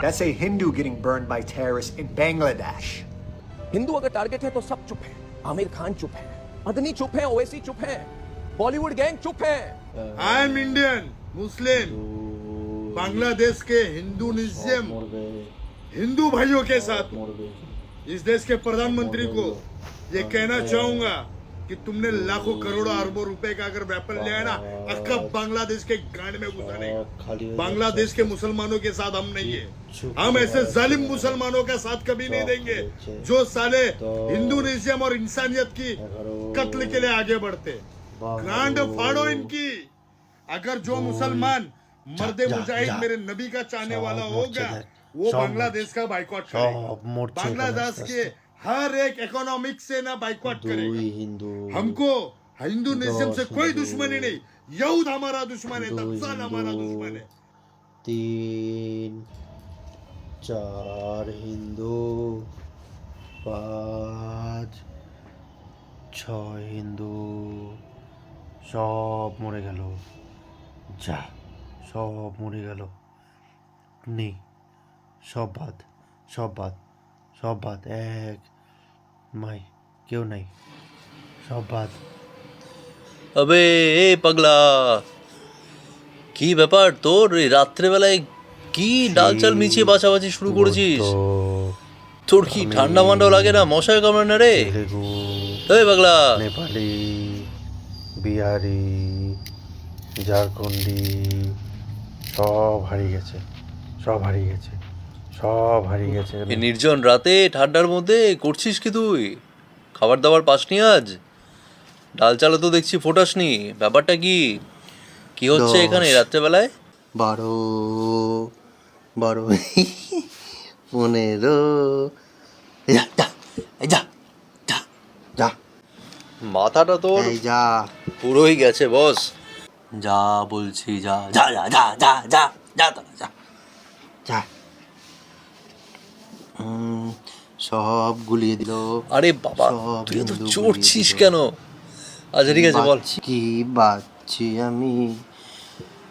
That's a Hindu getting burned by terrorists in Bangladesh. Hindu अगर target है तो सब चुप है आमिर खान चुप है अदनी चुप है ओवैसी चुप है बॉलीवुड गैंग चुप है I am Indian Muslim Bangladesh के हिंदू निजम हिंदू भाइयों के साथ इस देश के प्रधानमंत्री को ये कहना चाहूँगा कि तुमने लाखों करोड़ों अरबों रुपए का अगर वेपन लिया है ना अक्का बांग्लादेश के गांड में घुसा नहीं। बांग्लादेश के मुसलमानों के साथ हम नहीं है। हम ऐसे जालिम मुसलमानों का साथ कभी नहीं देंगे जो साले हिंदू निजम और इंसानियत की कत्ल के लिए आगे बढ़ते। ग्रांड फाड़ो इनकी। अगर जो मुसलमान मर्दे मुजाहिद मेरे नबी का चाहने वाला होगा वो बांग्लादेश का बाइकआउट सब करेगा बांग्लादेश के हर एक इकोनॉमिक से ना बाइकआउट দুই करेगा হিন্দু हमको हिंदू निजम से दस कोई हिंदू। दुश्मनी नहीं यहूद हमारा दुश्मन है दो दज्जाल हमारा हिंदू। दुश्मन है তিন চার হিন্দু পাঁচ ছয় হিন্দু সব মরে গেল যা সব মরে গেল নেই সব বাদ সব বাদ সব বাদ এক মাই কেউ নাই। সব বাদ। আবে এ পাগলা কি ব্যাপার তোর? এই রাত্রেবেলায় কি ডাল চাল মিছিয়ে বাছাবাছি শুরু করেছিস? তোর কি ঠান্ডা মান্ডাও লাগে না? মশায় কামড়ে না রে এই পাগলা। নেপালি বিহারি ঝাড়খণ্ডি সব হারিয়ে গেছে সব হারিয়ে গেছে। সব হারিয়ে গেছে এই নির্জন রাতে ঠান্ডার মধ্যে করছিস কি তুই? খাবার দাবার পাসনি আজ? ডাল চালও তো দেখছি ফোটাসনি। ব্যাপারটা কি? কি হচ্ছে এখানে রাত্রেবেলায়? বারো বারো পনেরো যা যা এই যা যা যা। মাথাটা তোর যা। পুরোই গেছে বস। যা বলছি যা যা যা যা যা যা যা যা যা। সব গুলিয়ে দিল। আরে বাবা তুই তো চড়ছিস কেন? আচ্ছা ঠিক আছে বল। কি বাচ্ছি আমি।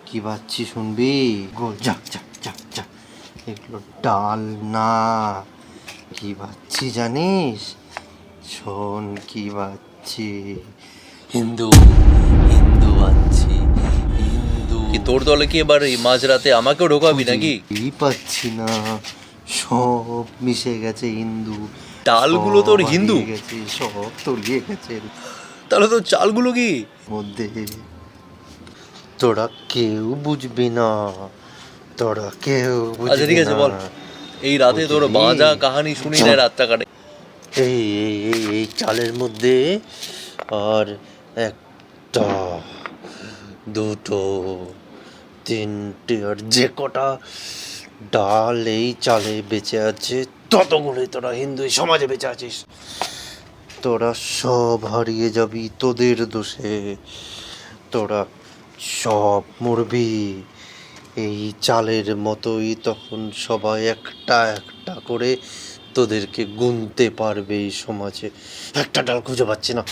কি বাচ্ছি শুনবি? গোল যা যা যা যা। এগুলো ডাল না। কি বাচ্ছি জানিস? শোন কি বাচ্ছি হিন্দু হিন্দু আছি হিন্দু। কি তোর দলে কি এবার এই মাঝরাতে আমাকেও ঢোকাবি নাকি? কি পাচ্ছি না। সব মিশে গেছে হিন্দু ডালগুলো তোর হিন্দু? গেছে সব তলিয়ে গেছে তাহলে তো চালগুলো কি মধ্যে তোরা কেউ বুঝবি না তোরা কেউ আচ্ছা ঠিক আছে বল না। এই রাতে তোর? বাজা কাহানি শুনি না রাতটা কাটে এই এই এই এই চালের মধ্যে আর একটা দুটো তিনটে আর যে কটা ডাল এই চালে বেঁচে আছে ততগুলোই তোরা হিন্দু সমাজে বেঁচে আছিস। তোরা সব হারিয়ে যাবি তোদের দোষে তোরা সব মরবি। এই চালের মতোই তখন সবাই একটা একটা করে তোদেরকে গুনতে পারবে এই সমাজে। একটা ডাল খুঁজে পাচ্ছি না।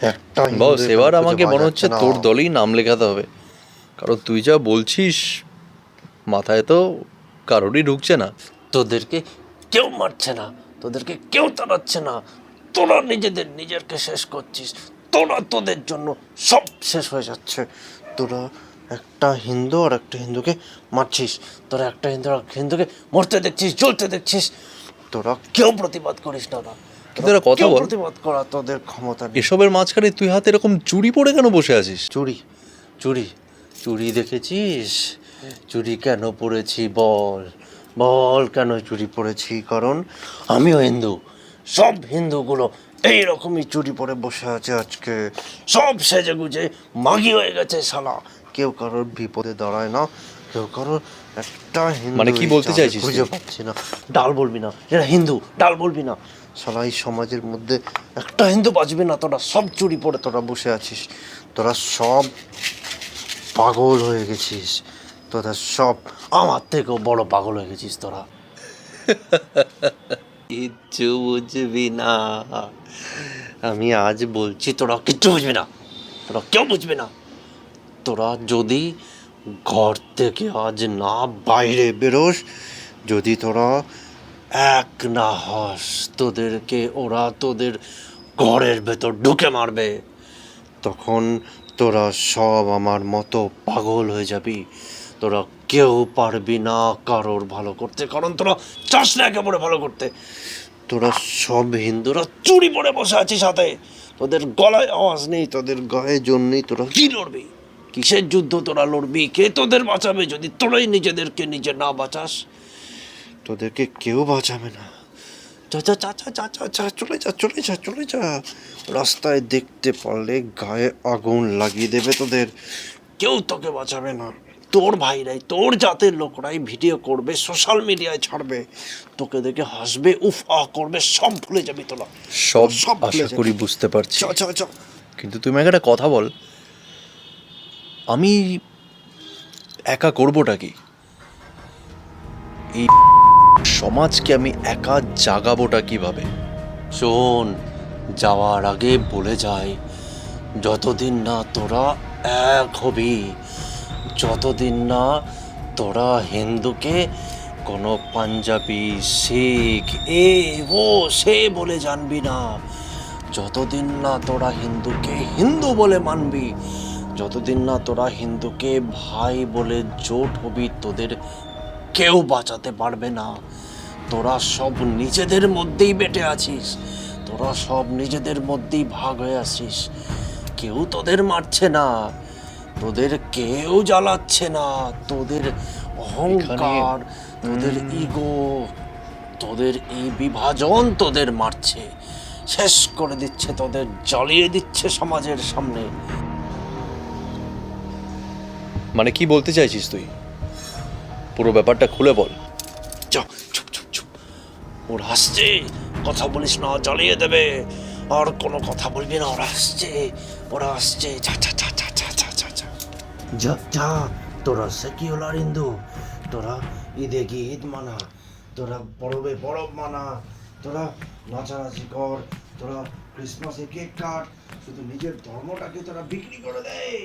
একটা বস এবার আমাকে মনে হচ্ছে তোর দলেই নাম লেখাতে হবে। কারণ তুই যা বলছিস মাথায় তো কারোরই ঢুকছে না। তোদেরকে কেউ মারছে না তোদেরকে কেউ তাড়াচ্ছে না। তোরা নিজেদের নিজেরকে শেষ করছিস। তোরা তোদের জন্য সব শেষ হয়ে যাচ্ছে। তোরা একটা হিন্দু আর একটা হিন্দুকে মারছিস। তোরা একটা হিন্দু আর হিন্দুকে মরতে দেখছিস জ্বলতে দেখছিস। তোরা কেউ প্রতিবাদ করিস না না। কিন্তু কথা বল। প্রতিবাদ করা তোদের ক্ষমতা এসবের মাঝখানে তুই হাতে এরকম চুরি পড়ে কেন বসে আছিস? চুরি চুরি চুরি দেখেছিস? চুরি কেন পড়েছি বল বল কেন চুরি পড়েছি? কারণ আমিও হিন্দু। সব হিন্দুগুলো এইরকমই চুরি পরে বসে আছে আজকে। সব সেজে গুজে মাগি হয়ে গেছে শালা। কেউ কারোর বিপদে দাঁড়ায় না কেউ কারোর একটা হিন্দু মানে কি বলতে চাইছিস খুঁজে? পাচ্ছি না। ডাল বলবি না এরা হিন্দু ডাল বলবি না। শালা এই সমাজের মধ্যে একটা হিন্দু বাঁচবে না তোরা সব চুরি পরে তোরা বসে আছিস। তোরা সব পাগল হয়ে গেছিস। তোরা সব আমার থেকেও বড় পাগল হয়ে গেছিস তোরা। কিচ্ছু বুঝবি না। আমি আজ বলছি, তোরা কিচ্ছু বুঝবি না। তোরা কেউ বুঝবি না। তোরা যদি ঘর থেকে আজ না বাইরে বেরোস, যদি তোরা এক না হস, তোদেরকে ওরা তোদের ঘরের ভেতর ঢুকে মারবে। তখন তোরা সব আমার মতো পাগল হয়ে যাবি। তোরা কেউ পারবি না কারোর ভালো করতে, কারণ তোরা চাস না একেবারে ভালো করতে। তোরা সব হিন্দুরা চুরি পরে বসে আছিস সাথে তোদের গলায় আওয়াজ নেই, তোদের গায়ে জোর নেই, তোরা কি লড়বি? কিসের যুদ্ধ তোরা লড়বি? কে তোদের বাঁচাবে যদি তোরাই নিজেদেরকে নিজে না বাঁচাস? তোদেরকে কেউ বাঁচাবে না। যা যা যা যা, চলে যা চলে যা চলে যা। রাস্তায় দেখতে পারলে গায়ে আগুন লাগিয়ে দেবে তোদের। কেউ তোকে বাঁচাবে না। তোর ভাইরাই তোর জাতের লোকরাই ভিডিও করবে সোশ্যাল মিডিয়ায় ছাড়বে। তোকে দেখে হাসবে উফ আহ করবে সব ভুলে যাবি তোরা। সব সব আশা করি বুঝতে পারছি। চ চ চ। কিন্তু তুমি আমাকে একটা কথা বল আমি একা করবোটা কি? এই সমাজকে আমি একা জাগাবোটা কীভাবে? শোন যাওয়ার আগে বলে যাই যতদিন না তোরা এক হবি যতদিন না তোরা হিন্দুকে কোনো পাঞ্জাবি শিখ, এ, ও, সে বলে জানবি না। যতদিন না তোরা হিন্দুকে হিন্দু বলে মানবি, যতদিন না তোরা হিন্দুকে ভাই বলে জোট হবি, তোদের কেউ বাঁচাতে পারবে না। তোরা সব নিজেদের মধ্যেই বেটে আছিস, তোরা সব নিজেদের মধ্যেই ভাগ হয়ে আছিস। কেউ তোদের মারছে না। তোদের কেউ জ্বালাচ্ছে না। তোদের অহংকার তোদের ইগো তোদের এই বিভাজন তোদের মারছে। শেষ করে দিচ্ছে তোদের জ্বালিয়ে দিচ্ছে সমাজের সামনে। মানে কি বলতে চাইছিস তুই? পুরো ব্যাপারটা খুলে বল। চুপ চুপ চুপ। ওর হাসছে কথা বলিস না জ্বালিয়ে দেবে। আর কোনো কথা বলবি না ওরা আসছে। ওরা আসছে। চা চা চা চা যা যা, তোরা সেকিউলার হিন্দু তোরা ঈদে গিয়ে ঈদ মানা, তোরা পরবে পরব মানা, তোরা নাচানাচি কর, তোরা ক্রিসমাসে কেক কাট, শুধু নিজের ধর্মটাকে তোরা বিক্রি করে দেয়